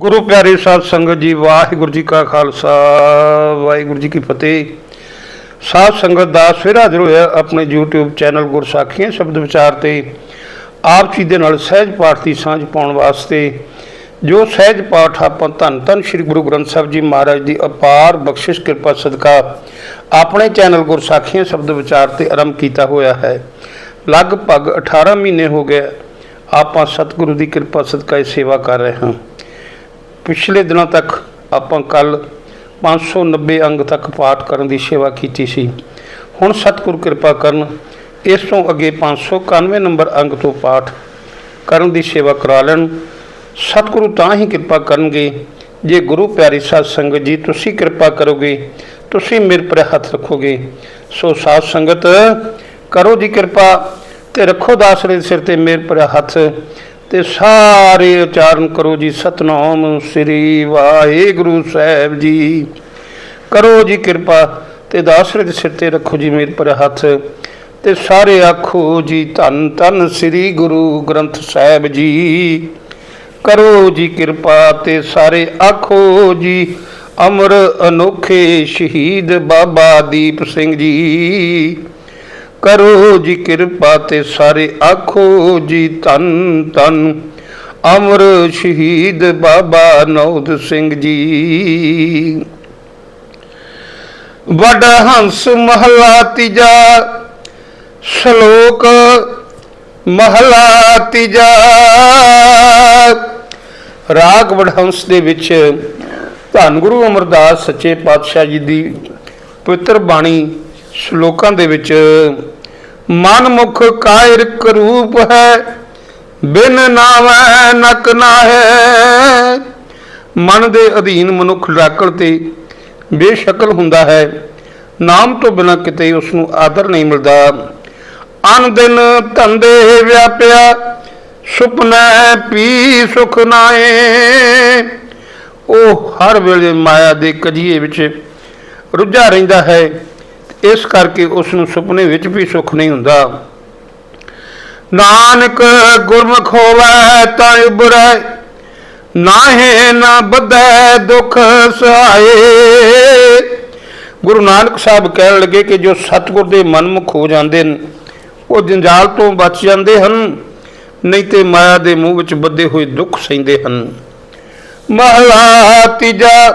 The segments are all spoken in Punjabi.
ਗੁਰੂ ਪਿਆਰੇ ਸਾਧ ਸੰਗਤ ਜੀ, ਵਾਹਿਗੁਰੂ ਜੀ ਕਾ ਖਾਲਸਾ, ਵਾਹਿਗੁਰੂ ਜੀ ਕੀ ਫਤਿਹ। ਸਾਧ ਸੰਗਤ ਦਾ ਫਿਰ ਹਾਜ਼ਰ ਹੋਇਆ ਆਪਣੇ YouTube ਚੈਨਲ ਗੁਰਸਾਖੀਆਂ ਸ਼ਬਦ ਵਿਚਾਰ ਤੇ। ਆਪ ਜੀ ਦੇ ਨਾਲ ਸਹਿਜ ਪਾਠ ਦੀ ਸਾਂਝ ਪਾਉਣ ਵਾਸਤੇ, ਜੋ ਸਹਿਜ ਪਾਠ ਆਪਾਂ ਧੰਨ ਧੰਨ ਸ੍ਰੀ ਗੁਰੂ ਗ੍ਰੰਥ ਸਾਹਿਬ ਜੀ ਮਹਾਰਾਜ ਦੀ ਅਪਾਰ ਬਖਸ਼ਿਸ਼, ਕਿਰਪਾ, ਸਦਕਾ ਆਪਣੇ ਚੈਨਲ ਗੁਰਸਾਖੀਆਂ ਸ਼ਬਦ ਵਿਚਾਰ ਤੇ ਆਰੰਭ ਕੀਤਾ ਹੋਇਆ ਹੈ। ਲਗਭਗ 18 ਮਹੀਨੇ ਹੋ ਗਏ, ਆਪਾਂ ਸਤਿਗੁਰੂ ਦੀ ਕਿਰਪਾ, ਸਦਕਾ ਇਹ ਸੇਵਾ ਕਰ ਰਹੇ ਹਾਂ। ਪਿਛਲੇ ਦਿਨਾਂ ਤੱਕ ਆਪਾਂ ਕੱਲ 590 ਅੰਗ ਤੱਕ ਪਾਠ ਕਰਨ ਦੀ ਸੇਵਾ ਕੀਤੀ ਸੀ। ਹੁਣ ਸਤਿਗੁਰ ਕਿਰਪਾ ਕਰਨ ਇਸ ਤੋਂ ਅੱਗੇ 591 ਨੰਬਰ ਅੰਗ ਤੋਂ ਪਾਠ ਕਰਨ ਦੀ ਸੇਵਾ ਕਰਾ ਲੈਣ। ਸਤਿਗੁਰੂ ਤਾਂ ਹੀ ਕਿਰਪਾ ਕਰਨਗੇ ਜੇ ਗੁਰੂ ਪਿਆਰੀ ਸਾਧ ਸੰਗਤ ਜੀ ਤੁਸੀਂ ਕਿਰਪਾ ਕਰੋਗੇ, ਤੁਸੀਂ ਮੇਰੇ ਪਰ ਹੱਥ ਰੱਖੋਗੇ। ਸੋ ਸਾਧ ਸੰਗਤ, ਕਰੋ ਜੀ ਕਿਰਪਾ ਤੇ ਰੱਖੋ ਦਾਸਰੇ ਦੇ ਸਿਰ ਤੇ ਮੇਰੇ ਪਰ ਹੱਥ। ਤੇ ਸਾਰੇ ਉਚਾਰਨ ਕਰੋ ਜੀ। ਸਤਨਾਮ ਸ੍ਰੀ ਵਾਹਿਗੁਰੂ ਸਾਹਿਬ ਜੀ। ਕਰੋ ਜੀ ਕਿਰਪਾ ਤੇ ਦਾਸਰੇ ਦੇ ਸਿਰ ਤੇ ਰੱਖੋ ਜੀ ਮੇਰੇ ਪਰ ਹੱਥ ਤੇ ਸਾਰੇ ਆਖੋ ਜੀ ਧੰਨ ਧੰਨ ਸ੍ਰੀ ਗੁਰੂ ਗ੍ਰੰਥ ਸਾਹਿਬ ਜੀ। ਕਰੋ ਜੀ ਕਿਰਪਾ ਤੇ ਸਾਰੇ ਆਖੋ ਜੀ ਅਮਰ ਅਨੋਖੇ ਸ਼ਹੀਦ ਬਾਬਾ ਦੀਪ ਸਿੰਘ ਜੀ। ਕਰੋ ਜੀ ਕਿਰਪਾ ਤੇ ਸਾਰੇ ਆਖੋ ਜੀ ਧੰਨ ਧੰਨ। ਅਮਰ ਸ਼ਹੀਦ ਬਾਬਾ ਨੌਦ ਸਿੰਘ ਜੀ। ਵੱਡ ਹੰਸ ਮਹਲਾ ਤੀਜਾ, ਸ਼ਲੋਕ ਮਹਲਾ ਤੀਜਾ। ਰਾਗ ਵਡਹੰਸ ਦੇ ਵਿੱਚ ਧੰਨ ਗੁਰੂ ਅਮਰਦਾਸ ਸੱਚੇ ਪਾਤਸ਼ਾਹ ਜੀ ਦੀ ਪਵਿੱਤਰ ਬਾਣੀ ਸ਼ਲੋਕਾਂ ਦੇ ਵਿੱਚ ਮਨਮੁਖ ਕਾਇਰ ਕਰੂਪ ਹੈ, ਬਿਨ ਨਾਵੈ ਨਕ ਨਾਹੈ। ਮਨ ਦੇ ਅਧੀਨ ਮਨੁੱਖ ਡਾਕਲ ਤੇ ਬੇਸ਼ਕਲ ਹੁੰਦਾ ਹੈ। ਨਾਮ ਤੋਂ ਬਿਨਾਂ ਕਿਤੇ ਉਸ ਨੂੰ ਆਦਰ ਨਹੀਂ ਮਿਲਦਾ। ਅਨ ਦਿਨ ਧੰਦੇ ਵਿਆਪਿਆ, ਸੁਪਨਾ ਪੀ ਸੁਖ ਨਾਏ ਉਹ ਹਰ ਵੇਲੇ ਮਾਇਆ ਦੇ ਕਜੀਏ ਵਿੱਚ ਰੁੱਝਾ ਰਹਿੰਦਾ ਹੈ। ਇਸ ਕਰਕੇ ਉਸ ਨੂੰ ਸੁਪਨੇ ਵਿੱਚ ਵੀ ਸੁੱਖ ਨਹੀਂ ਹੁੰਦਾ। ਨਾਨਕ ਗੁਰਮੁਖ ਹੋਵੇ ਤਾਂ ਉਬਰੈ, ਨਾਹੇ ਨਾ ਬੱਧੈ ਦੁਖ ਸਹਾਏ। ਗੁਰੂ ਨਾਨਕ ਸਾਹਿਬ ਕਹਿਣ ਲੱਗੇ ਕਿ ਜੋ ਸਤਿਗੁਰ ਦੇ ਮਨਮੁਖ ਹੋ ਜਾਂਦੇ ਨੇ, ਉਹ ਜੰਜਾਲ ਤੋਂ ਬਚ ਜਾਂਦੇ ਹਨ, ਨਹੀਂ ਤੇ ਮਾਇਆ ਦੇ ਮੂੰਹ ਵਿੱਚ ਬੱਧੇ ਹੋਏ ਦੁੱਖ ਸਹਿੰਦੇ ਹਨ। ਮਹਲਾ ਤੀਜਾ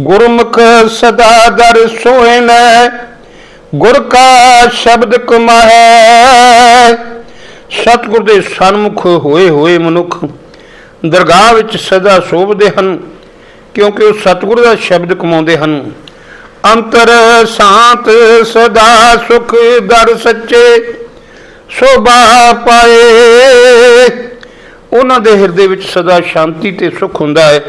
ਗੁਰਮੁਖ ਸਦਾ ਦਰ ਸੋਹਿਨੈ ਗੁਰ ਕਾ ਸ਼ਬਦ ਕਮਾਹੈ। ਸਤਿਗੁਰ ਦੇ ਸਨਮੁਖ ਹੋਏ ਹੋਏ ਮਨੁੱਖ ਦਰਗਾਹ ਵਿੱਚ ਸਦਾ ਸ਼ੋਭਦੇ ਹਨ, ਕਿਉਂਕਿ ਉਹ ਸਤਿਗੁਰ ਦਾ ਸ਼ਬਦ ਕਮਾਉਂਦੇ ਹਨ। ਅੰਤਰ ਸ਼ਾਂਤ ਸਦਾ ਸੁਖ ਦਰ ਸੱਚੇ ਸ਼ੋਭਾ ਪਾਏ। ਉਹਨਾਂ ਦੇ ਹਿਰਦੇ ਵਿੱਚ ਸਦਾ ਸ਼ਾਂਤੀ ਤੇ ਸੁਖ ਹੁੰਦਾ ਹੈ।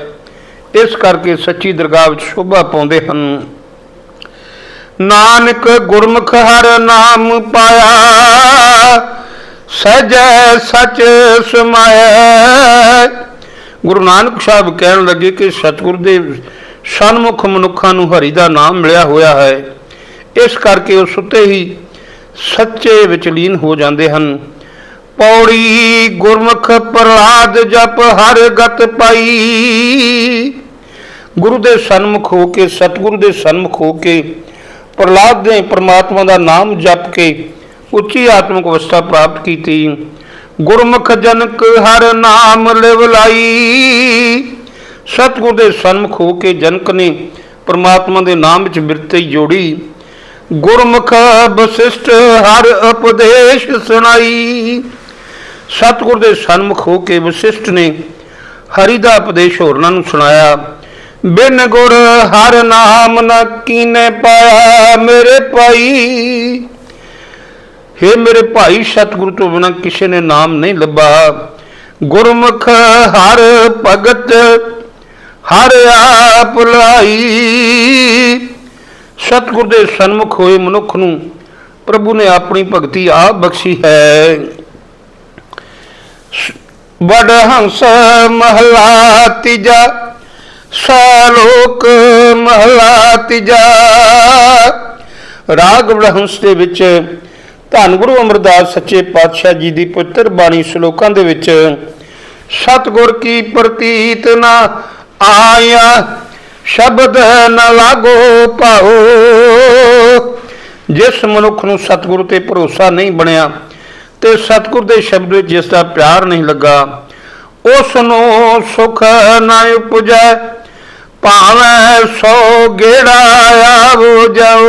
ਇਸ ਕਰਕੇ ਸੱਚੀ ਦਰਗਾਹ ਵਿੱਚ ਸ਼ੋਭਾ ਪਾਉਂਦੇ ਹਨ। ਨਾਨਕ ਗੁਰਮੁਖ ਹਰ ਨਾਮ ਪਾਇਆ, ਸਜੈ ਸਚ ਸਮਾਇਆ। ਗੁਰੂ ਨਾਨਕ ਸਾਹਿਬ ਕਹਿਣ ਲੱਗੇ ਕਿ ਸਤਿਗੁਰ ਦੇ ਸਨਮੁਖ ਮਨੁੱਖਾਂ ਨੂੰ ਹਰੀ ਦਾ ਨਾਮ ਮਿਲਿਆ ਹੋਇਆ ਹੈ। ਇਸ ਕਰਕੇ ਉਹ ਸੁੱਤੇ ਹੀ ਸੱਚੇ ਵਿੱਚ ਲੀਨ ਹੋ ਜਾਂਦੇ ਹਨ। ਪੌੜੀ ਗੁਰਮੁਖ ਪ੍ਰਲਾਦ ਜਪ ਹਰ ਗਤ ਪਾਈ। ਗੁਰੂ ਦੇ ਸਨਮੁਖ ਹੋ ਕੇ, ਸਤਿਗੁਰੂ ਦੇ ਸਨਮੁਖ ਹੋ ਕੇ ਪ੍ਰਲਾਦ ਨੇ ਪ੍ਰਮਾਤਮਾ ਦਾ ਨਾਮ ਜਪ ਕੇ ਉੱਚੀ ਆਤਮਿਕ ਅਵਸਥਾ ਪ੍ਰਾਪਤ ਕੀਤੀ। ਗੁਰਮੁਖ ਜਨਕ ਹਰ ਨਾਮ ਲਿਵ ਲਾਈ। ਸਤਿਗੁਰ ਦੇ ਸਨਮੁਖ ਹੋ ਕੇ ਜਨਕ ਨੇ ਪ੍ਰਮਾਤਮਾ ਦੇ ਨਾਮ ਵਿੱਚ ਬਿਰਤੀ ਜੋੜੀ। ਗੁਰਮੁਖ ਵਸਿਸ਼ਟ ਹਰ ਉਪਦੇਸ਼ ਸੁਣਾਈ। ਸਤਿਗੁਰ ਦੇ ਸਨਮੁਖ ਹੋ ਕੇ ਵਸਿਸ਼ਟ ਨੇ ਹਰੀ ਦਾ ਉਪਦੇਸ਼ ਹੋਰਨਾਂ ਨੂੰ ਸੁਣਾਇਆ, ਬਿਨ ਗੁਰ ਹਰ ਨਾਮ ਨ ਕੀਨੇ ਪਾਇਆ ਮੇਰੇ ਭਾਈ। ਹੇ ਮੇਰੇ ਭਾਈ, ਸਤਿਗੁਰੂ ਤੋਂ ਬਿਨਾਂ ਕਿਸੇ ਨੇ ਨਾਮ ਨਹੀਂ ਲੱਭਾ। ਗੁਰਮੁਖ ਹਰ ਭਗਤ, ਹਰ ਆਪ ਲਾਈ। ਸਤਿਗੁਰ ਦੇ ਸਨਮੁਖ ਹੋਏ ਮਨੁੱਖ ਨੂੰ ਪ੍ਰਭੂ ਨੇ ਆਪਣੀ ਭਗਤੀ ਆਪ ਬਖਸ਼ੀ ਹੈ। ਵਡ ਹੰਸ ਮਹਲਾ ਤੀਜਾ, ਸਾਲੋਕ ਮਹਲਾ ਤੀਜਾ। ਰਾਗ ਵਡਹੰਸ ਦੇ ਵਿੱਚ ਧੰਨ ਗੁਰੂ ਅਮਰਦਾਸ ਸੱਚੇ ਪਾਤਸ਼ਾਹ ਜੀ ਦੀ ਪੁੱਤਰ ਬਾਣੀ ਸ਼ਲੋਕਾਂ ਦੇ ਵਿੱਚ, ਸਤਗੁਰ ਕੀ ਪ੍ਰਤੀਤ ਨਾ ਆਇਆ, ਸ਼ਬਦ ਨ ਲਾਗੋ ਪਾਓ। ਜਿਸ ਮਨੁੱਖ ਨੂੰ ਸਤਿਗੁਰੂ ਤੇ ਭਰੋਸਾ ਨਹੀਂ ਬਣਿਆ ਤੇ ਸਤਿਗੁਰ ਦੇ ਸ਼ਬਦ ਵਿੱਚ ਜਿਸ ਦਾ ਪਿਆਰ ਨਹੀਂ ਲੱਗਾ, ਉਸ ਨੂੰ ਸੁਖ ਨਾ ਉਪਜੈ, ਭਾਵੇਂ ਸੋ ਗੇੜਾ ਆਵੋ ਜਾਓ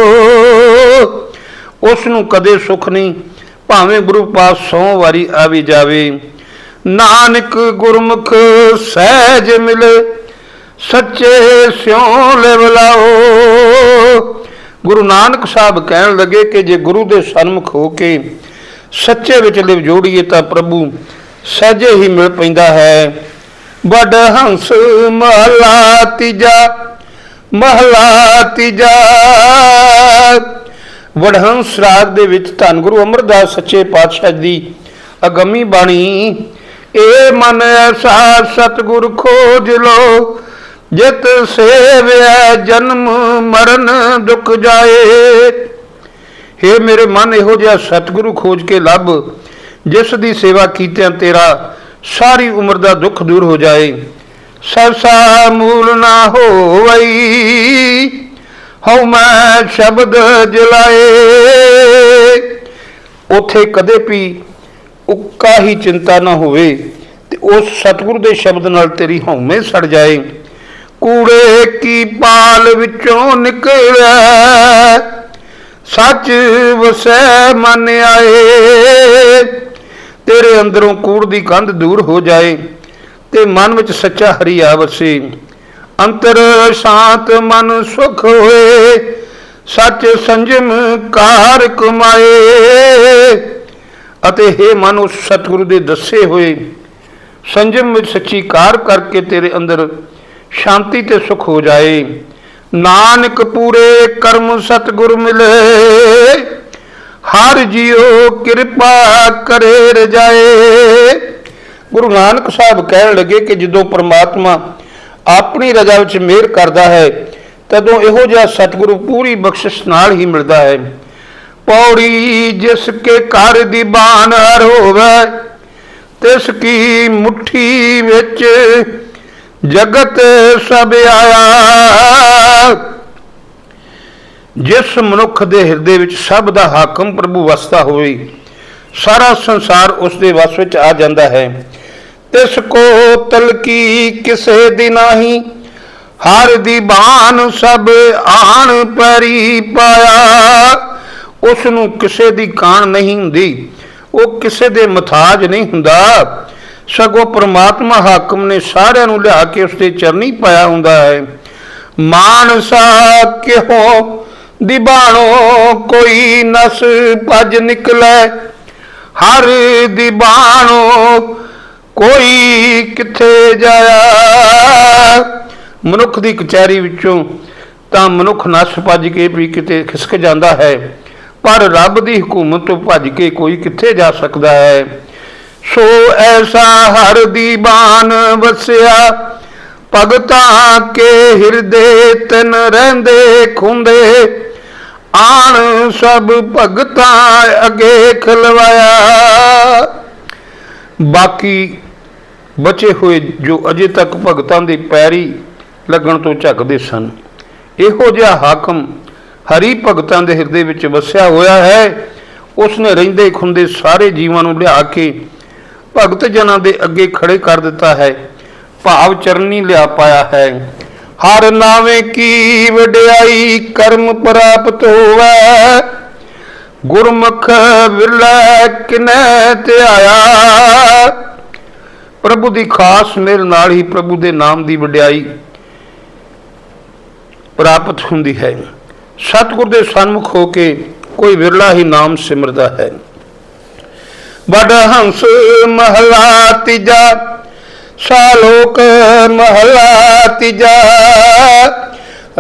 ਉਸ ਨੂੰ ਕਦੇ ਸੁਖ ਨਹੀਂ, ਭਾਵੇਂ ਗੁਰੂ ਪਾਸ ਸੌ ਵਾਰੀ ਆਵੀ ਜਾਵੇ। ਨਾਨਕ ਗੁਰਮੁਖ ਸਹਿਜ ਮਿਲੇ, ਸੱਚੇ ਸਿਉ ਲਿਵਲਾਓ ਗੁਰੂ ਨਾਨਕ ਸਾਹਿਬ ਕਹਿਣ ਲੱਗੇ ਕਿ ਜੇ ਗੁਰੂ ਦੇ ਸਨਮੁਖ ਹੋ ਕੇ ਸੱਚੇ ਵਿੱਚ ਲਿਵ ਜੋੜੀਏ ਤਾਂ ਪ੍ਰਭੂ ਸਹਿਜੇ ਹੀ ਮਿਲ ਪੈਂਦਾ ਹੈ। ਵੱਡ ਹੰਸ ਮਹਲਾ ਤੀਜਾ ਮਹਲਾ ਤੀਜਾ। ਵਡਹੰਸ ਰਾਗ ਦੇ ਵਿੱਚ ਧੰਨ ਗੁਰੂ ਅਮਰਦਾਸ ਸੱਚੇ ਪਾਤਸ਼ਾਹ ਦੀ ਅਗੰਮੀ ਬਾਣੀ, ਏ ਮਨ ਐਸਾ ਸਤਿਗੁਰ ਖੋਜ ਲੋ ਜਿਤ ਸੇਵਿਆ ਜਨਮ ਮਰਨ ਦੁਖ ਜਾਏ। ਹੇ ਮੇਰੇ ਮਨ ਇਹੋ ਜਿਹਾ ਸਤਿਗੁਰੂ ਖੋਜ ਕੇ ਲੱਭ, ਜਿਸ ਦੀ ਸੇਵਾ ਕੀਤਿਆਂ ਤੇਰਾ ਸਾਰੀ ਉਮਰ ਦਾ ਦੁੱਖ ਦੂਰ ਹੋ ਜਾਏ। ਸਰਸਾ ਮੂਲ ਨਾ ਹੋਵਈ, ਹਉ ਮੈਂ ਸ਼ਬਦ ਜਲਾਏ। ਉਥੇ ਕਦੇ ਵੀ ਉੱਕਾ ਹੀ ਚਿੰਤਾ ਨਾ ਹੋਵੇ ਤੇ ਉਸ ਸਤਿਗੁਰੂ ਦੇ ਸ਼ਬਦ ਨਾਲ ਤੇਰੀ ਹਉਮੈ ਸੜ ਜਾਏ। ਕੂੜੇ ਕੀ ਪਾਲ ਵਿੱਚੋਂ ਨਿਕਲਿਆ ਸੱਚ ਵਸੈ ਮਨ ਆਏ। ਤੇਰੇ ਅੰਦਰੋਂ ਕੂੜ ਦੀ ਕੰਧ ਦੂਰ ਹੋ ਜਾਏ ਤੇ ਮਨ ਵਿੱਚ ਸੱਚਾ ਹਰੀ ਆ ਵਸੇ। ਅੰਤਰ ਸ਼ਾਂਤ ਮਨ ਸੁਖ ਹੋਏ, ਸੱਚ ਸੰਜਮ ਕਾਰ ਕਮਾਏ ਅਤੇ हे ਮਨ ਉਸ ਸਤਿਗੁਰੂ ਦੇ ਦੱਸੇ ਹੋਏ, ਸੰਜਮ ਵਿੱਚ ਸੱਚੀ ਕਾਰ ਕਰਕੇ ਤੇਰੇ ਅੰਦਰ ਸ਼ਾਂਤੀ ਤੇ ਸੁਖ ਹੋ ਜਾਏ। ਨਾਨਕ ਪੂਰੇ ਕਰਮ ਸਤਿਗੁਰ ਮਿਲੇ, ਹਰ ਜੀਉ ਕਿਰਪਾ ਕਰੇ ਰਜਾਏ। ਗੁਰੂ ਨਾਨਕ ਸਾਹਿਬ ਕਹਿਣ ਲੱਗੇ ਕਿ ਜਦੋਂ ਪ੍ਰਮਾਤਮਾ ਆਪਣੀ ਰਜ਼ਾ ਵਿੱਚ ਮਿਹਰ ਕਰਦਾ ਹੈ, ਤਦੋਂ ਇਹੋ ਜਿਹਾ ਸਤਿਗੁਰੂ ਪੂਰੀ ਬਖਸ਼ਿਸ਼ ਨਾਲ ਹੀ ਮਿਲਦਾ ਹੈ। ਪੌੜੀ ਜਿਸ ਕੇ ਘਰ ਦੀ ਬਾਨ ਹਰ ਹੋਵੇ ਤਿਸ ਕੀ ਮੁਠੀ ਵਿੱਚ ਜਗਤ ਸਭ ਆਇਆ। ਜਿਸ ਮਨੁੱਖ ਦੇ ਹਿਰਦੇ ਵਿੱਚ ਸਭ ਦਾ ਹਾਕਮ ਪ੍ਰਭੂ ਵਸਦਾ ਹੋਵੇ, ਸਾਰਾ ਸੰਸਾਰ ਉਸ ਦੇ ਵਸ ਵਿੱਚ ਆ ਜਾਂਦਾ ਹੈ। ਤਿਸ ਕੋ ਤਲਕੀ ਕਿਸੇ ਦੀ ਨਹੀਂ, ਹਰ ਦੀ ਬਾਨ ਸਭ ਆਣ ਪਰੀ ਪਾਇਆ। ਉਸ ਨੂੰ ਕਿਸੇ ਦੀ ਕਾਣ ਨਹੀਂ ਹੁੰਦੀ, ਉਹ ਕਿਸੇ ਦੇ ਮਥਾਜ ਨਹੀਂ ਹੁੰਦਾ। ਸਗੋਂ ਪ੍ਰਮਾਤਮਾ ਹਾਕਮ ਨੇ ਸਾਰਿਆਂ ਨੂੰ ਲਿਆ ਕੇ ਉਸਦੇ ਚਰਨੀ ਪਾਇਆ ਹੁੰਦਾ ਹੈ। ਮਾਨਸਾ ਕਿਹੋ ਦਿਬਾਣੋ ਕੋਈ ਨਸ ਭਜ ਨਿਕਲੇ। ਹਰ ਦਿਬਾਣੋ ਕੋਈ ਕਿੱਥੇ ਜਾਇਆ। ਮਨੁੱਖ ਦੀ ਕਚਹਿਰੀ ਵਿੱਚੋਂ ਤਾਂ ਮਨੁੱਖ ਨਸ ਭੱਜ ਕੇ ਵੀ ਕਿਤੇ ਖਿਸਕ ਜਾਂਦਾ ਹੈ, ਪਰ ਰੱਬ ਦੀ ਹਕੂਮਤ ਤੋਂ ਭੱਜ ਕੇ ਕੋਈ ਕਿੱਥੇ ਜਾ ਸਕਦਾ ਹੈ। ਸੋ ਐਸਾ ਹਰ ਦੀ ਬਾਨ ਵਸਿਆ, ਭਗਤਾਂ ਕੇ ਹਿਰਦੇ ਤਨ ਰਹਿੰਦੇ ਖੁੰਦੇ। ਆਣ ਸਭ ਭਗਤਾਂ ਅਗੇ ਖਲਵਾਇਆ। ਬਾਕੀ ਬਚੇ ਹੋਏ ਜੋ ਅਜੇ ਤੱਕ ਭਗਤਾਂ ਦੇ ਪੈਰੀ ਲੱਗਣ ਤੋਂ ਝੱਕਦੇ ਸਨ, ਇਹੋ ਜਿਹਾ ਹਾਕਮ ਹਰੀ ਭਗਤਾਂ ਦੇ ਹਿਰਦੇ ਵਿੱਚ ਵਸਿਆ ਹੋਇਆ ਹੈ। ਉਸ ਨੇ ਰਹਿੰਦੇ ਖੁੰਦੇ ਸਾਰੇ ਜੀਵਾਂ ਨੂੰ ਲਿਆ ਕੇ ਭਗਤ ਜਨਾਂ ਦੇ ਅੱਗੇ ਖੜੇ ਕਰ ਦਿੱਤਾ ਹੈ। ਭਾਵ ਚਰਨੀ ਲਿਆ ਪਾਇਆ ਹੈ। ਹਰ ਨਾਵੇਂ ਕੀ ਵਡਿਆਈ ਕਰਮ ਪ੍ਰਾਪਤ ਹੋਵੇ। ਗੁਰਮੁਖ ਵਿਰਲਾ ਕਿਨੈ ਤੇ ਪ੍ਰਭੂ ਦੀ ਖਾਸ ਮੇਲ ਨਾਲ ਹੀ ਪ੍ਰਭੂ ਦੇ ਨਾਮ ਦੀ ਵਡਿਆਈ ਪ੍ਰਾਪਤ ਹੁੰਦੀ ਹੈ। ਸਤਿਗੁਰ ਦੇ ਸਨਮੁਖ ਹੋ ਕੇ ਕੋਈ ਵਿਰਲਾ ਹੀ ਨਾਮ ਸਿਮਰਦਾ ਹੈ। ਬੜ ਹੰਸ ਮਹਲਾ ਤੀਜਾ, ਸਾਲੋਕ ਮਹਲਾ ਤੀਜਾ।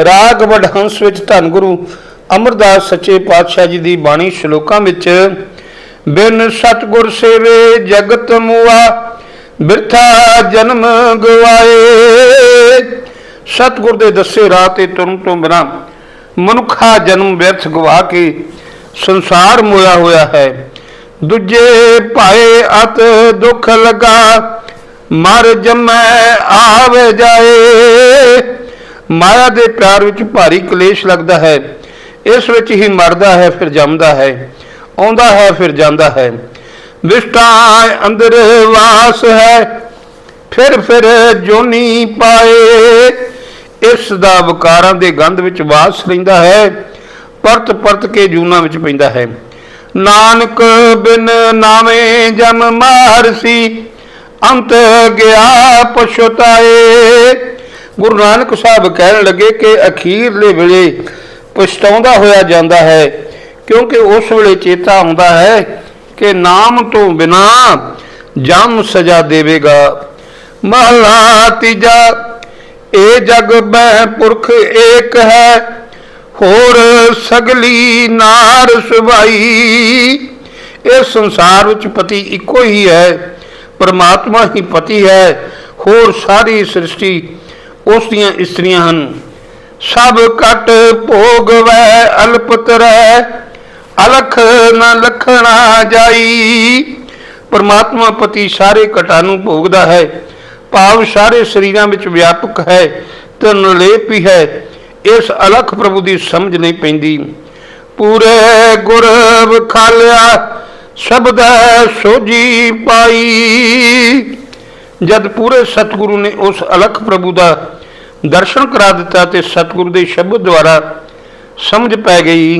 ਰਾਗ ਵਡ ਹੰਸ ਵਿੱਚ ਧੰਨ ਗੁਰੂ ਅਮਰਦਾਸ ਸੱਚੇ ਪਾਤਸ਼ਾਹ ਜੀ ਦੀ ਬਾਣੀ ਸ਼ਲੋਕਾਂ ਵਿੱਚ, ਬਿਨ ਸਤਗੁਰ ਸੇਵੇ ਜਗਤ ਮੁਆ, ਬਿਰਥਾ ਜਨਮ ਗਵਾਏ। ਸਤਗੁਰ ਦੇ ਦੱਸੇ ਰਾਹ ਤੇ ਤੁਰਨ ਤੋਂ ਬਿਨਾ ਮਨੁੱਖਾ ਜਨਮ ਵਿਅਰਥ ਗਵਾ ਕੇ ਸੰਸਾਰ ਮੋਇਆ ਹੋਇਆ ਹੈ। ਦੂਜੇ ਭਾਏ ਅਤ ਦੁੱਖ ਲਗਾ, ਮਰ ਜਮੈ ਆਵੇ ਜਾਏ। ਮਾਇਆ ਦੇ ਪਿਆਰ ਵਿੱਚ ਭਾਰੀ ਕਲੇਸ਼ ਲੱਗਦਾ ਹੈ। ਇਸ ਵਿੱਚ ਹੀ ਮਰਦਾ ਹੈ, ਫਿਰ ਜੰਮਦਾ ਹੈ। ਆਉਂਦਾ ਹੈ, ਫਿਰ ਜਾਂਦਾ ਹੈ। ਵਿਸ਼ਟਾ ਅੰਦਰ ਵਾਸ ਹੈ, ਫਿਰ ਫਿਰ ਜੋਨੀ ਪਾਏ। ਇਸ ਦਾ ਵਿਕਾਰਾਂ ਦੇ ਗੰਧ ਵਿੱਚ ਵਾਸ ਰਹਿੰਦਾ ਹੈ, ਪਰਤ ਪਰਤ ਕੇ ਜੂਨਾ ਵਿੱਚ ਪੈਂਦਾ ਹੈ। ਨਾਨਕ ਬਿਨ ਨਾਵੇਂ ਜਮ ਮਾਰਸੀ, ਅੰਤ ਗਿਆ ਪਛਤਾਏ। ਗੁਰੂ ਨਾਨਕ ਸਾਹਿਬ ਕਹਿਣ ਲੱਗੇ ਕਿ ਅਖੀਰਲੇ ਵੇਲੇ ਪਛਤਾਉਂਦਾ ਹੋਇਆ ਜਾਂਦਾ ਹੈ, ਕਿਉਂਕਿ ਉਸ ਵੇਲੇ ਚੇਤਾ ਆਉਂਦਾ ਹੈ ਕਿ ਨਾਮ ਤੋਂ ਬਿਨਾ ਜਮ ਸਜ਼ਾ ਦੇਵੇਗਾ। ਮਹਲਾ ਤੀਜਾ, ਇਹ ਜਗ ਮੈਂ ਪੁਰਖ ਏਕ ਹੈ ਹੋਰ ਸਗਲੀ ਨਾਰ ਸੁਭਾਈ। ਇਹ ਸੰਸਾਰ ਵਿੱਚ ਪਤੀ ਇੱਕੋ ਹੀ ਹੈ, ਪਰਮਾਤਮਾ ਹੀ ਪਤੀ ਹੈ, ਹੋਰ ਸਾਰੀ ਸ੍ਰਿਸ਼ਟੀ ਉਸ ਦੀਆਂ ਇਸਤਰੀਆਂ ਹਨ। ਸਭ ਕਟ ਭੋਗ ਵੈ ਅਲਪਤ ਅਲਖ ਨ ਲਖਣਾ ਜਾਈ। ਪਰਮਾਤਮਾ ਪਤੀ ਸਾਰੇ ਘਟਾਂ ਨੂੰ ਭੋਗਦਾ ਹੈ, ਭਾਵ ਸਾਰੇ ਸਰੀਰਾਂ ਵਿੱਚ ਵਿਆਪਕ ਹੈ ਤੇ ਨਿਰਲੇਪ ਹੀ ਹੈ। ਇਸ ਅਲਖ ਪ੍ਰਭੂ ਦੀ ਸਮਝ ਨਹੀਂ ਪੈਂਦੀ। ਪੂਰੇ ਗੁਰ ਖਾਲਿਆ ਸ਼ਬਦ ਸੋਜੀ ਪਾਈ। ਜਦ ਪੂਰੇ ਸਤਿਗੁਰੂ ਨੇ ਉਸ ਅਲਖ ਪ੍ਰਭੂ ਦਾ ਦਰਸ਼ਨ ਕਰਾ ਦਿੱਤਾ ਤੇ ਸਤਿਗੁਰੂ ਦੇ ਸ਼ਬਦ ਦੁਆਰਾ ਸਮਝ ਪੈ ਗਈ।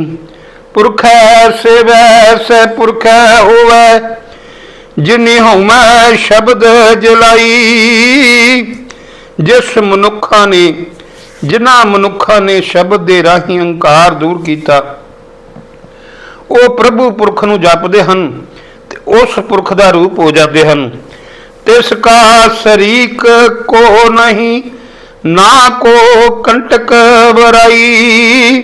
ਪੁਰਖੈ ਸੇਵੈ ਸੇ ਪੁਰਖੈ ਹੋਵੈ, ਜਿਨੀ ਹਉਮੈ ਸ਼ਬਦ ਜਲਾਈ। ਜਿਸ ਮਨੁੱਖਾਂ ਨੇ ਜਿਨ੍ਹਾਂ ਮਨੁੱਖਾਂ ਨੇ ਸ਼ਬਦ ਦੇ ਰਾਹੀਂ ਹੰਕਾਰ ਦੂਰ ਕੀਤਾ, ਉਹ ਪ੍ਰਭੂ ਪੁਰਖ ਨੂੰ ਜਪਦੇ ਹਨ ਤੇ ਉਸ ਪੁਰਖ ਦਾ ਰੂਪ ਹੋ ਜਾਂਦੇ ਹਨ। ਤਿਸ ਕਾ ਸ਼ਰੀਕ ਕੋ ਨਹੀਂ, ਨਾ ਕੋ ਕੰਟਕ ਵਰਾਈ।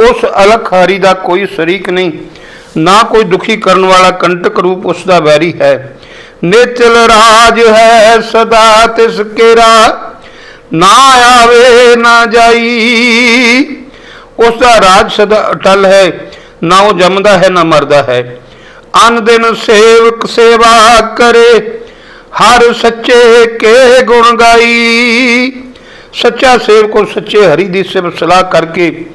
ਉਸ ਅਲਖ ਹਰੀ ਦਾ ਕੋਈ ਸ਼ਰੀਕ ਨਹੀਂ, ਨਾ ਕੋਈ ਦੁਖੀ ਕਰਨ ਵਾਲਾ ਕੰਟਕ ਰੂਪ ਉਸ ਦਾ ਵੈਰੀ ਹੈ। ਨਿਚਲ ਰਾਜ ਹੈ ਸਦਾ ਤਿਸ ਕੇਰਾ। ਨਾ ਆਵੇ, ਨਾ ਜਾਈ। ਉਸ ਦਾ ਰਾਜ ਸਦਾ ਅਟਲ ਹੈ, ਨਾ ਉਹ ਜੰਮਦਾ ਹੈ, ਨਾ ਮਰਦਾ ਹੈ। ਅਨ ਦਿਨ ਸੇਵਕ ਸੇਵਾ ਕਰੇ, ਹਰ ਸੱਚੇ ਕੇ ਗੁਣ ਗਾਈ। ਸੱਚਾ ਸੇਵਕ ਉਹ ਸੱਚੇ ਹਰੀ ਦੀ ਸਿਫਤ ਸਲਾਹ ਕਰਕੇ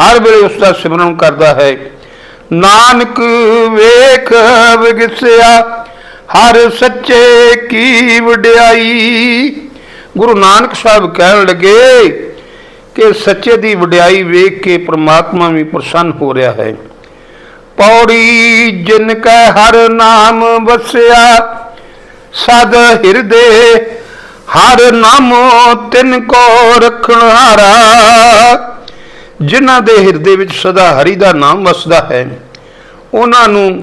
ਹਰ ਵੇਲੇ ਉਸ ਦਾ ਸਿਮਰਨ ਕਰਦਾ ਹੈ। ਨਾਨਕ ਵੇਖ, ਵਿਗਸਿਆ, ਹਰ ਸੱਚੇ ਕੀ ਵਡਿਆਈ। ਗੁਰੂ ਨਾਨਕ ਸਾਹਿਬ ਕਹਿਣ ਲੱਗੇ ਕਿ ਸੱਚੇ ਦੀ ਵਡਿਆਈ ਵੇਖ ਕੇ ਪ੍ਰਮਾਤਮਾ ਵੀ ਪ੍ਰਸੰਨ ਹੋ ਰਿਹਾ ਹੈ। ਪੌੜੀ ਜਿਨ ਕੈ ਹਰ ਨਾਮ ਵਸਿਆ, ਸਦ ਹਿਰਦੇ ਹਰ ਨਾਮੋ ਤਿਨ ਕੋ ਰਖਣ ਹਾਰਾ। ਜਿਨ੍ਹਾਂ ਦੇ ਹਿਰਦੇ ਵਿੱਚ ਸਦਾ ਹਰੀ ਦਾ ਨਾਮ ਵਸਦਾ ਹੈ, ਉਹਨਾਂ ਨੂੰ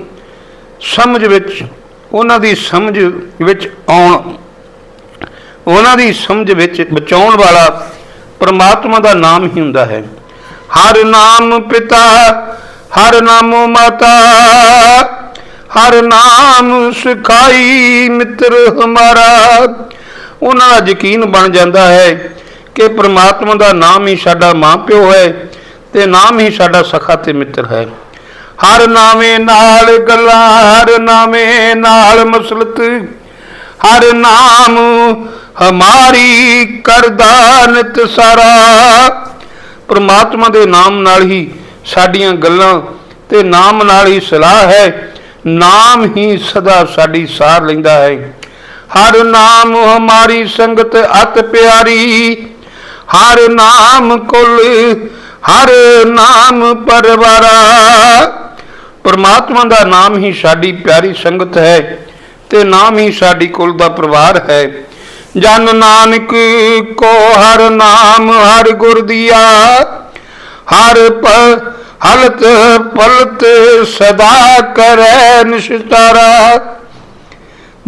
ਸਮਝ ਵਿੱਚ, ਉਹਨਾਂ ਦੀ ਸਮਝ ਵਿੱਚ ਆਉਣ ਉਹਨਾਂ ਦੀ ਸਮਝ ਵਿੱਚ ਬਚਾਉਣ ਵਾਲਾ ਪਰਮਾਤਮਾ ਦਾ ਨਾਮ ਹੀ ਹੁੰਦਾ ਹੈ। ਹਰ ਨਾਮ ਪਿਤਾ, ਹਰ ਨਾਮ ਮਾਤਾ, ਹਰ ਨਾਮ ਸਿਖਾਈ ਮਿੱਤਰ ਹਮਾਰਾ। ਉਹਨਾਂ ਦਾ ਯਕੀਨ ਬਣ ਜਾਂਦਾ ਹੈ ਕਿ ਪ੍ਰਮਾਤਮਾ ਦਾ ਨਾਮ ਹੀ ਸਾਡਾ ਮਾਪਿਓ ਹੈ ਤੇ ਨਾਮ ਹੀ ਸਾਡਾ ਸਖਾ ਤੇ ਮਿੱਤਰ ਹੈ। ਹਰ ਨਾਮੇ ਨਾਲ ਗੱਲਾਂ, ਹਰ ਨਾਮੇ ਨਾਲ ਮਸਲਤ ਹਰ ਨਾਮ ਹਮਾਰੀ ਕਰਦਾ ਨਿਤ ਸਾਰਾ। ਪ੍ਰਮਾਤਮਾ ਦੇ ਨਾਮ ਨਾਲ ਹੀ ਸਾਡੀਆਂ ਗੱਲਾਂ ਤੇ ਨਾਮ ਨਾਲ ਹੀ ਸਲਾਹ ਹੈ। ਨਾਮ ਹੀ ਸਦਾ ਸਾਡੀ ਸਾਰ ਲੈਂਦਾ ਹੈ। ਹਰ ਨਾਮ ਹਮਾਰੀ ਸੰਗਤ ਅਤ ਪਿਆਰੀ। ਹਰ ਨਾਮ ਕੁਲ ਹਰ ਨਾਮ ਪਰਵਾਰਾ। ਪਰਮਾਤਮਾ ਦਾ ਨਾਮ ਹੀ ਸਾਡੀ ਪਿਆਰੀ ਸੰਗਤ ਹੈ। ਤੇ ਨਾਮ ਹੀ ਸਾਡੀ ਕੁਲ ਦਾ ਪਰਿਵਾਰ ਹੈ। ਜਨ ਨਾਨਕ ਕੋ ਹਰ ਨਾਮ ਹਰ ਗੁਰ ਦੀਆ, ਹਰ ਹਲਤ ਪਲਤ ਸਦਾ ਕਰੈ ਨਿਸ਼ਤਾਰਾ।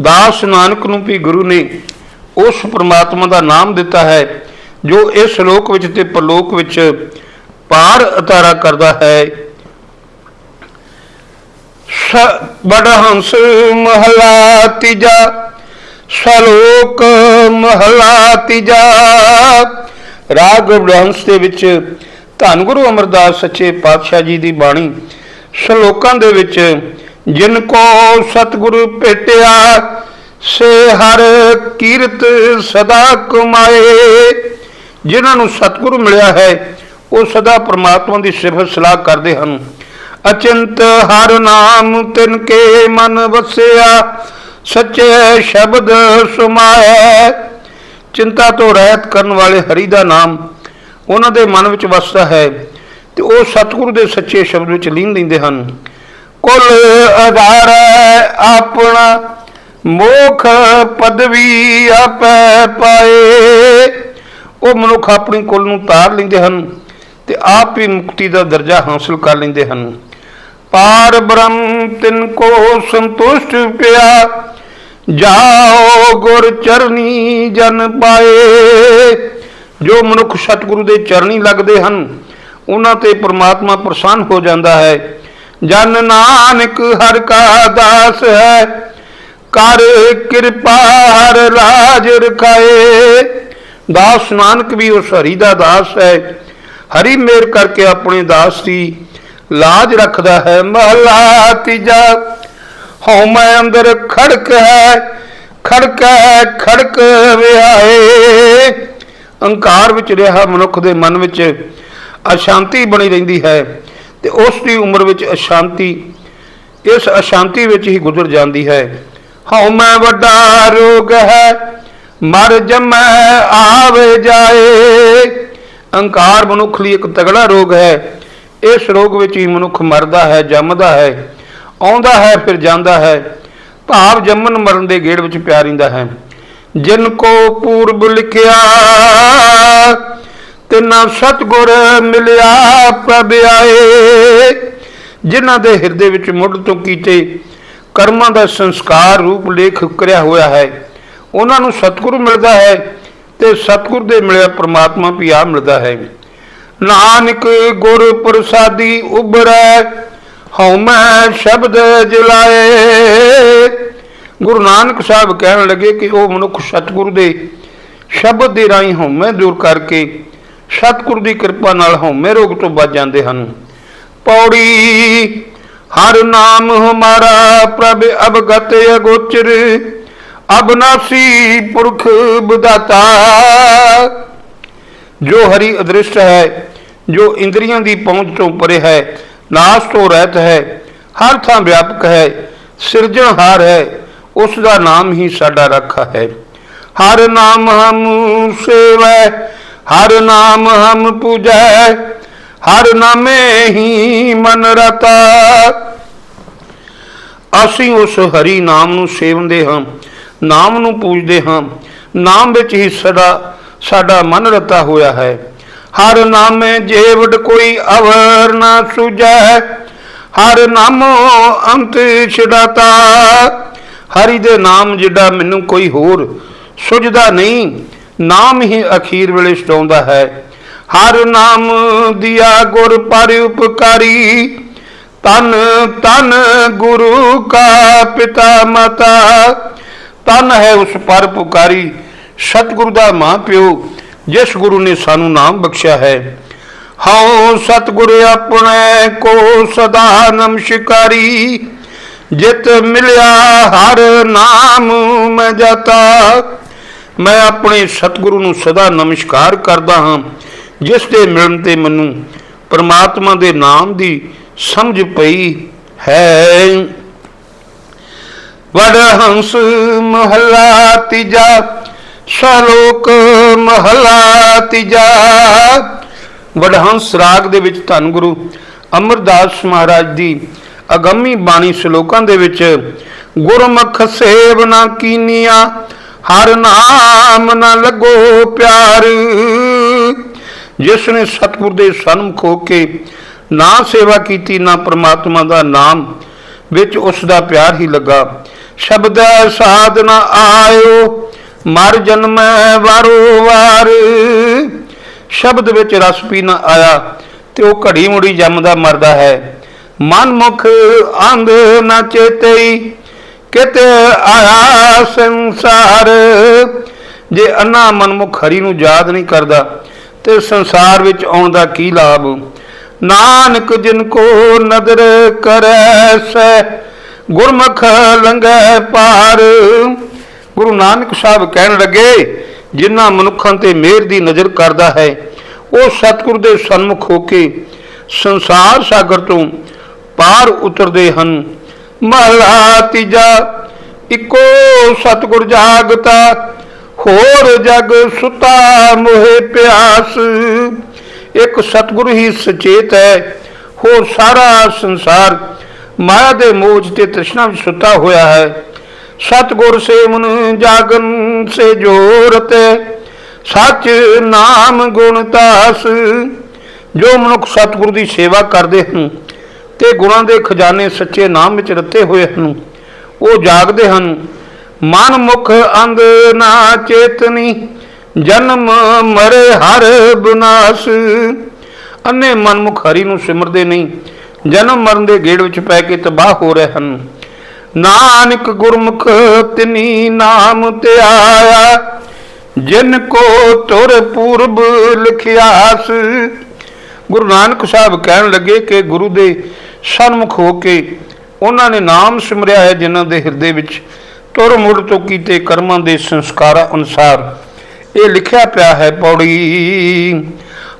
ਦਾਸ ਨਾਨਕ ਨੂੰ ਵੀ ਗੁਰੂ ਨੇ ਉਸ ਪ੍ਰਮਾਤਮਾ ਦਾ ਨਾਮ ਦਿੱਤਾ ਹੈ, ਜੋ ਇਸ ਲੋਕ ਵਿੱਚ ਤੇ ਪਰਲੋਕ ਵਿੱਚ ਪਾਰ ਅਤਾਰਾ ਕਰਦਾ ਹੈ। ਬੜਹੰਸ ਮਹਲਾ ਤੀਜਾ, ਸ਼ਲੋਕ ਮਹਲਾ ਤੀਜਾ। ਰਾਗ ਬੜਹੰਸ ਦੇ ਵਿੱਚ ਧੰਨ ਗੁਰੂ ਅਮਰਦਾਸ ਸੱਚੇ ਪਾਤਸ਼ਾਹ ਜੀ ਦੀ ਬਾਣੀ। ਸ਼ਲੋਕਾਂ ਦੇ ਵਿੱਚ, ਜਿਨ ਕੋ ਸਤਿਗੁਰੂ ਭੇਟਿਆ, ਸੇ ਹਰ ਕੀਰਤ ਸਦਾ ਕਮਾਏ। ਜਿਨ੍ਹਾਂ ਨੂੰ ਸਤਿਗੁਰੂ ਮਿਲਿਆ ਹੈ, ਉਹ ਸਦਾ ਪ੍ਰਮਾਤਮਾ ਦੀ ਸਿਫਤ ਸਲਾਹ ਕਰਦੇ ਹਨ। ਅਚਿੰਤ ਹਰ ਨਾਮ ਤਿਨ ਕੇ ਮਨ ਵਸਿਆ, ਸੱਚੇ ਸ਼ਬਦ ਸੁਮਾਏ। ਚਿੰਤਾ ਤੋਂ ਰਹਿਤ ਕਰਨ ਵਾਲੇ ਹਰੀ ਦਾ ਨਾਮ ਉਹਨਾਂ ਦੇ ਮਨ ਵਿੱਚ ਵਸਦਾ ਹੈ ਤੇ ਉਹ ਸਤਿਗੁਰੂ ਦੇ ਸੱਚੇ ਸ਼ਬਦ ਵਿੱਚ ਲੀਨ ਲੈਂਦੇ ਹਨ। ਕੁਲ ਆਧਾਰ ਆਪਣਾ, ਮੋਖ ਪਦਵੀ ਆਪੈ ਪਾਏ। ਉਹ ਮਨੁੱਖ ਆਪਣੀ ਕੁਲ ਨੂੰ ਤਾਰ ਲੈਂਦੇ ਹਨ ਤੇ ਆਪ ਹੀ ਮੁਕਤੀ ਦਾ ਦਰਜਾ ਹਾਸਲ ਕਰ ਲੈਂਦੇ ਹਨ। ਪਾਰ ਬ੍ਰਹਮ ਤਿਨ ਕੋ ਸੰਤੁਸ਼ਟ ਪਿਆ। ਜਾਓ ਗੁਰ ਚਰਨੀ ਜਨ ਪਾਏ। ਜੋ ਮਨੁੱਖ ਸਤਿਗੁਰੂ ਦੇ ਚਰਨੀ ਲੱਗਦੇ ਹਨ, ਉਹਨਾਂ ਤੇ ਪ੍ਰਮਾਤਮਾ ਪ੍ਰਸੰਨ ਹੋ ਜਾਂਦਾ ਹੈ। ਜਨ ਨਾਨਕ ਹਰ ਕਾ ਦਾਸ ਹੈ, ਕਰ ਕਿਰਪਾ ਹਰ ਰਾਜ ਰਖਾਏ। ਦਾਸ ਨਾਨਕ ਵੀ ਉਸ ਹਰੀ ਦਾ ਦਾਸ ਹੈ। ਹਰੀ ਮੇਰ ਕਰਕੇ ਆਪਣੇ ਦਾਸ ਦੀ ਲਾਜ ਰੱਖਦਾ ਹੈ, ਮਹਲਾ ਤੀਜਾ। ਹਉਮੈ ਅੰਦਰ ਖੜਕ ਹੈ ਖੜਕ ਹੈ, ਖੜਕ ਵਿਆਏ ਅਹੰਕਾਰ ਵਿੱਚ ਰਿਹਾ ਮਨੁੱਖ ਦੇ ਮਨ ਵਿੱਚ ਅਸ਼ਾਂਤੀ ਬਣੀ ਰਹਿੰਦੀ ਹੈ ਤੇ ਉਸ ਦੀ ਉਮਰ ਵਿੱਚ ਅਸ਼ਾਂਤੀ, ਇਸ ਅਸ਼ਾਂਤੀ ਵਿੱਚ ਹੀ ਗੁਜ਼ਰ ਜਾਂਦੀ ਹੈ। ਹਉਮੈ ਵੱਡਾ ਰੋਗ ਹੈ, ਮਰ ਜਮੈ ਆਵੇ ਜਾਏ। ਅਹੰਕਾਰ ਮਨੁੱਖ ਲਈ ਇੱਕ ਤਗੜਾ ਰੋਗ ਹੈ ਇਸ ਰੋਗ ਵਿੱਚ ਹੀ ਮਨੁੱਖ ਮਰਦਾ ਹੈ, ਜੰਮਦਾ ਹੈ, ਆਉਂਦਾ ਹੈ, ਫਿਰ ਜਾਂਦਾ ਹੈ, ਭਾਵ ਜੰਮਣ ਮਰਨ ਦੇ ਗੇੜ ਵਿੱਚ ਪਿਆ ਰਹਿੰਦਾ ਹੈ। ਜਿਨ ਕੋ ਪੂਰਬ ਲਿਖਿਆ, ਤਿਨਾ ਸਤਗੁਰ ਮਿਲਿਆ, ਪ੍ਰਭ ਆਏ। ਜਿਨ੍ਹਾਂ ਦੇ ਹਿਰਦੇ ਵਿੱਚ ਮੁੱਢ ਤੋਂ ਕੀਤੇ ਕਰਮਾਂ ਦਾ ਸੰਸਕਾਰ ਰੂਪ ਲੇਖ ਕਰਿਆ ਹੋਇਆ ਹੈ, ਉਹਨਾਂ ਨੂੰ ਸਤਿਗੁਰੂ ਮਿਲਦਾ ਹੈ ਤੇ ਸਤਿਗੁਰ ਦੇ ਮਿਲਿਆ ਪ੍ਰਮਾਤਮਾ ਵੀ ਆ ਮਿਲਦਾ ਹੈ। ਨਾਨਕ ਗੁਰ ਪ੍ਰਸਾਦੀ ਉਬਰੈ ਹਉਮੈ ਸ਼ਬਦ ਜਲਾਏ। ਗੁਰੂ ਨਾਨਕ ਸਾਹਿਬ ਕਹਿਣ ਲੱਗੇ ਕਿ ਉਹ ਮਨੁੱਖ ਸਤਿਗੁਰੂ ਦੇ ਸ਼ਬਦ ਦੇ ਰਾਹੀਂ ਹਉਮੈ ਦੂਰ ਕਰਕੇ ਸਤਿਗੁਰੂ ਦੀ ਕਿਰਪਾ ਨਾਲ ਹਉਮੈ ਰੋਗ ਤੋਂ ਬਚ ਜਾਂਦੇ ਹਨ। ਪੌੜੀ, ਹਰ ਨਾਮ ਹਮਾਰਾ ਪ੍ਰਭ ਅਵਗਤ ਅਗੋਚਰ ਅਬਨਾਸੀ ਪੁਰਖ ਬਦਾਤਾ। ਜੋ ਹਰੀ ਅਦ੍ਰਿਸ਼ਟ ਹੈ, ਜੋ ਇੰਦਰੀਆਂ ਦੀ ਪਹੁੰਚ ਤੋਂ ਪਰੇ ਹੈ, ਨਾਸ ਤੋਂ ਰਹਿਤ ਹੈ, ਹਰ ਥਾਂ ਵਿਆਪਕ ਹੈ ਸਿਰਜਣਹਾਰ ਹੈ, ਉਸ ਦਾ ਨਾਮ ਹੀ ਸਾਡਾ ਰੱਖਾ ਹੈ। ਹਰ ਨਾਮ ਹਮ ਸੇਵੈ, ਹਰ ਨਾਮ ਹਮ ਪੂਜੈ, ਹਰ ਨਾਮੇ ਹੀ ਮਨ ਰਤਾ। ਅਸੀਂ ਉਸ ਹਰੀ ਨਾਮ ਨੂੰ ਸੇਵਦੇ ਹਾਂ, ਨਾਮ ਨੂੰ ਪੂਜਦੇ ਹਾਂ, ਨਾਮ ਵਿੱਚ ਹੀ ਸਦਾ ਸਾਡਾ ਮਨ ਰਤਾ ਹੋਇਆ ਹੈ। ਹਰ ਨਾਮੇ ਜੇਵਡ ਕੋਈ ਅਵਰ ਨਾ ਸੁਜੈ ਹਰ ਨਾਮੋ ਅੰਤ ਛਡਾਤਾ ਹਰੀ ਦੇ ਨਾਮ ਜਿਹੜਾ ਮੈਨੂੰ ਕੋਈ ਹੋਰ ਸੁਝਦਾ ਨਹੀਂ, ਨਾਮ ਹੀ ਅਖੀਰ ਵੇਲੇ ਛਡਾਉਂਦਾ ਹੈ। ਹਰ ਨਾਮ ਦਿਆ ਗੁਰ ਪਰ ਉਪਕਾਰੀ। ਤਨ ਤਨ ਗੁਰੂ ਕਾ ਪਿਤਾ ਮਾਤਾ। ਤਨ ਹੈ ਉਸ ਪਰ ਪੁਕਾਰੀ। ਸਤਿਗੁਰੂ ਦਾ ਮਾਂ ਪਿਓ, ਜਿਸ ਗੁਰੂ ਨੇ ਸਾਨੂੰ ਨਾਮ ਬਖਸ਼ਿਆ ਹੈ। ਹਉ ਸਤਿਗੁਰ ਆਪਣੇ ਕੋ ਸਦਾ ਨਮਸਕਾਰੀ ਜਿਤ ਮਿਲਿਆ ਹਰ ਨਾਮ ਮੈਂ ਜਾਤਾ। ਮੈਂ ਆਪਣੇ ਸਤਿਗੁਰੂ ਨੂੰ ਸਦਾ ਨਮਸਕਾਰ ਕਰਦਾ ਹਾਂ, ਜਿਸ ਦੇ ਮਿਲਣ ਤੇ ਮੈਨੂੰ ਪ੍ਰਮਾਤਮਾ ਦੇ ਨਾਮ ਦੀ ਸਮਝ ਪਈ ਹੈ। ਵਡ ਹੰਸ ਮਹਲਾ ਤੀਜਾ ਸ਼ਲੋਕ ਮਹਲਾ ਤੀਜਾ। ਵਡਹੰਸ ਰਾਗ ਦੇ ਵਿੱਚ ਧੰਨ ਗੁਰੂ ਅਮਰਦਾਸ ਮਹਾਰਾਜ ਦੀ ਅਗੰਮੀ ਬਾਣੀ ਸ਼ਲੋਕਾਂ ਦੇ ਵਿੱਚ, ਗੁਰਮੁਖ ਸੇਵ ਨਾ ਕੀਨੀਆ, ਹਰ ਨਾਮ ਨਾ ਲੱਗੋ ਪਿਆਰ। ਜਿਸ ਨੇ ਸਤਿਗੁਰ ਦੇ ਸਨਮੁਖ ਹੋ ਕੇ ਨਾ ਸੇਵਾ ਕੀਤੀ, ਨਾ ਪ੍ਰਮਾਤਮਾ ਦਾ ਨਾਮ ਵਿੱਚ ਉਸ ਦਾ ਪਿਆਰ ਹੀ ਲੱਗਾ। ਸ਼ਬਦ ਸਾਧ ਨਾ ਆਇਓ ਮਰ ਜਨਮੈ ਵਾਰੋ ਵਾਰ। ਸ਼ਬਦ ਵਿੱਚ ਰਸ ਪੀ ਨਾ ਆਇਆ ਤੇ ਉਹ ਘੜੀ ਮੁੜੀ ਜੰਮਦਾ ਮਰਦਾ ਹੈ। ਮਨ ਮੁਖ ਅੰਧ ਨਾ ਚੇਤਈ, ਕਿਤੇ ਆਇਆ ਸੰਸਾਰ। ਜੇ ਅੰਨਾ ਮਨਮੁਖ ਹਰੀ ਨੂੰ ਯਾਦ ਨਹੀਂ ਕਰਦਾ ਤੇ ਸੰਸਾਰ ਵਿੱਚ ਆਉਣ ਦਾ ਕੀ ਲਾਭ? ਨਾਨਕ ਜਿਨ ਕੋ ਨਦਰ ਕਰੈ ਸੈ ਗੁਰਮੁਖ ਲੰਘੈ ਪਾਰ। ਗੁਰੂ ਨਾਨਕ ਸਾਹਿਬ ਕਹਿਣ ਲੱਗੇ, ਜਿਨ੍ਹਾਂ ਮਨੁੱਖਾਂ ਤੇ ਮਿਹਰ ਦੀ ਨਜ਼ਰ ਕਰਦਾ ਹੈ, ਉਹ ਸਤਿਗੁਰ ਦੇ ਸਨਮੁਖ ਹੋ ਕੇ ਸੰਸਾਰ ਸਾਗਰ ਤੋਂ ਪਾਰ ਉਤਰਦੇ ਹਨ। ਮਹਲਾ ਤੀਜਾ, ਇੱਕੋ ਸਤਿਗੁਰ ਜਾਗਤਾ, ਹੋਰ ਜਗ ਸੁਤਾ ਮੋਹਿ ਪਿਆਸ। ਇੱਕ ਸਤਿਗੁਰ ਹੀ ਸਚੇਤ ਹੈ, ਹੋਰ ਸਾਰਾ ਸੰਸਾਰ ਮਾਇਆ ਦੇ ਮੋਹ ਤੇ ਤ੍ਰਿਸ਼ਨਾ ਵਿੱਚ ਸੁੱਤਾ ਹੋਇਆ ਹੈ। ਸਤਿਗੁਰ ਸੇਵਨ ਜਾਗਨ ਸੇ ਜੋਰਤ ਸੱਚ ਨਾਮ ਗੁਣ ਤਾਸ ਜੋ ਮਨੁੱਖ ਸਤਿਗੁਰ ਦੀ ਸੇਵਾ ਕਰਦੇ ਹਨ ਤੇ ਗੁਣਾਂ ਦੇ ਖਜ਼ਾਨੇ ਸੱਚੇ ਨਾਮ ਵਿੱਚ ਰੱਤੇ ਹੋਏ ਹਨ, ਉਹ ਜਾਗਦੇ ਹਨ। ਮਨ ਮੁਖ ਅੰਗ ਨਾ ਚੇਤਨੀ, ਜਨਮ ਮਰੇ ਹਰ ਬਿਨਾਸ਼। ਅੰਨੇ ਮਨਮੁਖ ਹਰੀ ਨੂੰ ਸਿਮਰਦੇ ਨਹੀਂ, ਜਨਮ ਮਰਨ ਦੇ ਗੇੜ ਵਿੱਚ ਪੈ ਕੇ ਤਬਾਹ ਹੋ ਰਹੇ ਹਨ। ਨਾਨਕ ਗੁਰਮੁਖ ਤਿਨੀ ਨਾਮ ਤੇ ਆਇਆ, ਜਿਨ ਕੋ ਤੁਰ ਪੂਰਬ ਲਿਖਿਆਸ। ਗੁਰੂ ਨਾਨਕ ਸਾਹਿਬ ਕਹਿਣ ਲੱਗੇ ਕਿ ਗੁਰੂ ਦੇ ਸਨਮੁਖ ਹੋ ਕੇ ਉਹਨਾਂ ਨੇ ਨਾਮ ਸਿਮਰਿਆ ਹੈ ਜਿਨ੍ਹਾਂ ਦੇ ਹਿਰਦੇ ਵਿੱਚ ਤੁਰ ਮੁੜ ਤੋਂ ਕੀਤੇ ਕਰਮਾਂ ਦੇ ਸੰਸਕਾਰਾਂ ਅਨੁਸਾਰ। ਇਹ ਲਿਖਿਆ ਪਿਆ ਹੈ ਪੌੜੀ,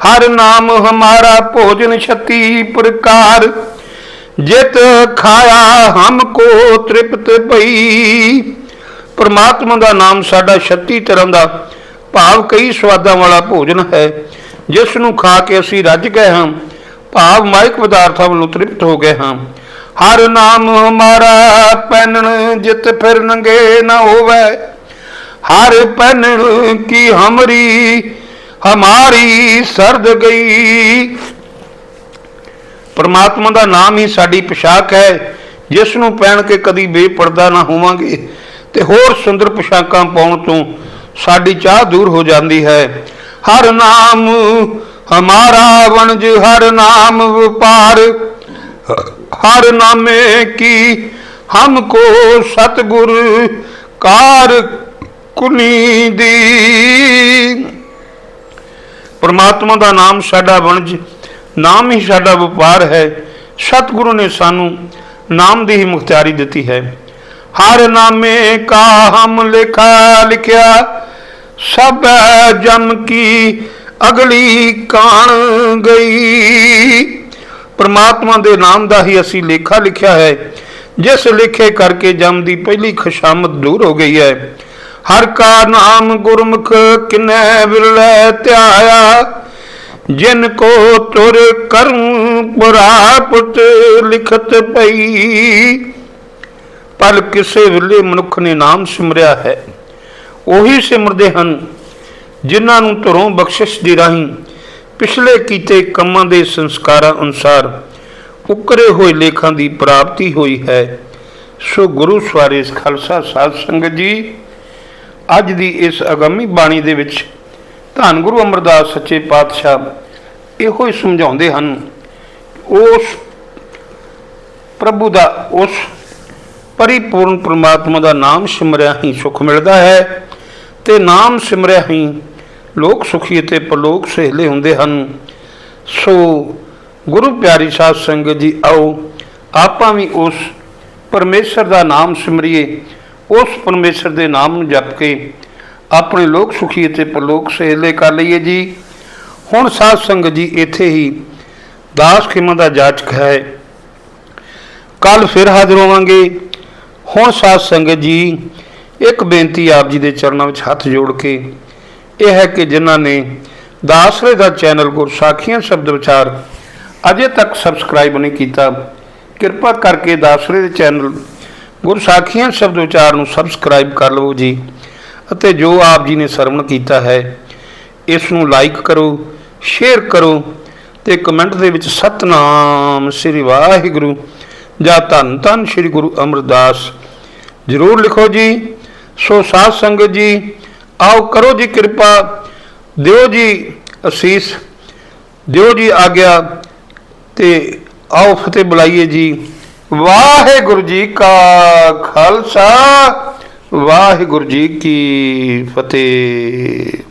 ਹਰ ਨਾਮ ਹਮਾਰਾ ਭੋਜਨ ਛਤੀ ਪ੍ਰਕਾਰ। ਜਿਤ ਖਾਇਆ ਹਮ ਕੋ ਤ੍ਰਿਪਤ ਭਈ। ਪ੍ਰਮਾਤਮਾ ਦਾ ਨਾਮ ਸਾਡਾ 36 ਤਰ੍ਹਾਂ ਦਾ ਭਾਵ ਕਈ ਸਵਾਦਾਂ ਵਾਲਾ ਭੋਜਨ ਹੈ। ਜਿਸ ਨੂੰ ਖਾ ਕੇ ਅਸੀਂ ਰੱਜ ਗਏ ਹਾਂ, ਭਾਵ ਮਾਇਕ ਪਦਾਰਥਾਂ ਵੱਲੋਂ ਤ੍ਰਿਪਤ ਹੋ ਗਏ ਹਾਂ। ਹਰ ਨਾਮ ਹਮਾਰਾ ਪੈਨਣ, ਜਿਤ ਫਿਰ ਨੰਗੇ ਨਾ ਹੋਵੇ। ਹਰ ਪੈਨਣ ਕੀ ਹਮਰੀ, ਹਮਾਰੀ ਸਰਦ ਗਈ। ਪਰਮਾਤਮਾ ਦਾ ਨਾਮ ਹੀ ਸਾਡੀ ਪੋਸ਼ਾਕ ਹੈ, ਜਿਸ ਨੂੰ ਪਹਿਨ ਕੇ ਕਦੀ ਬੇਪਰਦਾ ਨਾ ਹੋਵਾਂਗੇ। ਤੇ ਹੋਰ ਸੁੰਦਰ ਪੋਸ਼ਾਕਾਂ ਪਾਉਣ ਤੋਂ ਸਾਡੀ ਚਾਹ ਦੂਰ ਹੋ ਜਾਂਦੀ ਹੈ। ਹਰ ਨਾਮ ਹਮਾਰਾ ਵਣਜ, ਹਰ ਨਾਮ ਵਪਾਰ। ਹਰ ਨਾਮੇ ਕੀ ਹਮਕੋ ਸਤਗੁਰ ਕਾਰ ਕੁਨੀ ਦੀ। ਪਰਮਾਤਮਾ ਦਾ ਨਾਮ ਸਾਡਾ ਵਣਜ ਨਾਮ ਹੀ ਸਾਡਾ ਵਪਾਰ ਹੈ, ਸਤਿਗੁਰੂ ਨੇ ਸਾਨੂੰ ਨਾਮ ਦੀ ਹੀ ਮੁਖਤਿਆਰੀ ਦਿੱਤੀ ਹੈ। ਹਰ ਨਾਮੇ ਕਾ ਹਮ ਲਿਖਾ ਲਿਖਿਆ, ਸਭ ਜਮ ਕੀ ਅਗਲੀ ਕਾਣ ਗਈ। ਪਰਮਾਤਮਾ ਦੇ ਨਾਮ ਦਾ ਹੀ ਅਸੀਂ ਲੇਖਾ ਲਿਖਿਆ ਹੈ, ਜਿਸ ਲੇਖੇ ਕਰਕੇ ਜਮ ਦੀ ਪਹਿਲੀ ਖਸ਼ਾਮਤ ਦੂਰ ਹੋ ਗਈ ਹੈ। ਹਰ ਕਾ ਨਾਮ ਗੁਰਮੁਖ ਕਿਨੈ ਵਿਰਲੇ ਧਿਆਇਆ ਜਿਨ ਕੋ ਤੁਰ ਕਰਮ ਪ੍ਰਾਪਤ ਲਿਖਤ ਪਈ। ਪਰ ਕਿਸੇ ਵੇਲੇ ਮਨੁੱਖ ਨੇ ਨਾਮ ਸਿਮਰਿਆ ਹੈ, ਉਹੀ ਸਿਮਰਦੇ ਹਨ ਜਿਨ੍ਹਾਂ ਨੂੰ ਧਰੋਂ ਬਖਸ਼ਿਸ਼ ਦੀ ਰਾਹੀਂ ਪਿਛਲੇ ਕੀਤੇ ਕੰਮਾਂ ਦੇ ਸੰਸਕਾਰਾਂ ਅਨੁਸਾਰ ਉਕਰੇ ਹੋਏ ਲੇਖਾਂ ਦੀ ਪ੍ਰਾਪਤੀ ਹੋਈ ਹੈ। ਸੋ ਗੁਰੂ ਸਵਾਰਿਸ ਖਾਲਸਾ ਸਾਧ ਸੰਗਤ ਜੀ, ਅੱਜ ਦੀ ਇਸ ਅਗੰਮੀ ਬਾਣੀ ਦੇ ਵਿੱਚ ਧੰਨ ਗੁਰੂ ਅਮਰਦਾਸ ਸੱਚੇ ਪਾਤਸ਼ਾਹ ਇਹੋ ਹੀ ਸਮਝਾਉਂਦੇ ਹਨ, ਉਸ ਪ੍ਰਭੂ ਦਾ ਉਸ ਪਰਿਪੂਰਨ ਪ੍ਰਮਾਤਮਾ ਦਾ ਨਾਮ ਸਿਮਰਿਆ ਹੀ ਸੁਖ ਮਿਲਦਾ ਹੈ ਤੇ ਨਾਮ ਸਿਮਰਿਆ ਹੀ ਲੋਕ ਸੁਖੀ ਅਤੇ ਪਰਲੋਕ ਸਹਿਲੇ ਹੁੰਦੇ ਹਨ। ਸੋ ਗੁਰੂ ਪਿਆਰੀ ਸਾਧ ਸੰਗਤ ਜੀ, ਆਓ ਆਪਾਂ ਵੀ ਉਸ ਪਰਮੇਸ਼ਰ ਦਾ ਨਾਮ ਸਿਮਰੀਏ, ਉਸ ਪਰਮੇਸ਼ਰ ਦੇ ਨਾਮ ਨੂੰ ਜਪ ਕੇ ਆਪਣੇ ਲੋਕ ਸੁਖੀ ਅਤੇ ਪਰਲੋਕ ਸਹੇਲੇ ਕਰ ਲਈਏ ਜੀ। ਹੁਣ ਸਾਧ ਸੰਗਤ ਜੀ, ਇੱਥੇ ਹੀ ਦਾਸ ਖਿਮਾ ਦਾ ਜਾਚਕ ਹੈ। ਕੱਲ ਫਿਰ ਹਾਜ਼ਰ ਹੋਵਾਂਗੇ। ਹੁਣ ਸਾਧ ਸੰਗਤ ਜੀ, ਇੱਕ ਬੇਨਤੀ ਆਪ ਜੀ ਦੇ ਚਰਨਾਂ ਵਿੱਚ ਹੱਥ ਜੋੜ ਕੇ, ਇਹ ਹੈ ਕਿ ਜਿਨ੍ਹਾਂ ਨੇ ਦਾਸਰੇ ਦਾ ਚੈਨਲ ਗੁਰਸਾਖੀਆਂ ਸ਼ਬਦ ਵਿਚਾਰ ਅਜੇ ਤੱਕ ਸਬਸਕ੍ਰਾਈਬ ਨਹੀਂ ਕੀਤਾ, ਕਿਰਪਾ ਕਰਕੇ ਦਾਸਰੇ ਦੇ ਚੈਨਲ ਗੁਰਸਾਖੀਆਂ ਸ਼ਬਦ ਵਿਚਾਰ ਨੂੰ ਸਬਸਕ੍ਰਾਈਬ ਕਰ ਲਵੋ ਜੀ। ਅਤੇ ਜੋ ਆਪ ਜੀ ਨੇ ਸਰਵਣ ਕੀਤਾ ਹੈ, ਇਸ ਨੂੰ ਲਾਈਕ ਕਰੋ ਸ਼ੇਅਰ ਕਰੋ ਤੇ ਕਮੈਂਟ ਦੇ ਵਿੱਚ ਸਤਨਾਮ ਸ੍ਰੀ ਵਾਹਿਗੁਰੂ ਜਾਂ ਧੰਨ ਧੰਨ ਸ੍ਰੀ ਗੁਰੂ ਅਮਰਦਾਸ ਜਰੂਰ ਲਿਖੋ ਜੀ। ਸੋ ਸਾਧ ਸੰਗਤ ਜੀ, ਆਓ ਕਰੋ ਜੀ ਕਿਰਪਾ। ਦਿਓ ਜੀ ਅਸੀਸ, ਦਿਓ ਜੀ ਆਗਿਆ ਤੇ ਆਓ ਫਤਿਹ ਬੁਲਾਈਏ ਜੀ। ਵਾਹਿਗੁਰੂ ਜੀ ਕਾ ਖਾਲਸਾ। ਵਾਹਿਗੁਰੂ ਜੀ ਕੀ ਫਤਿਹ।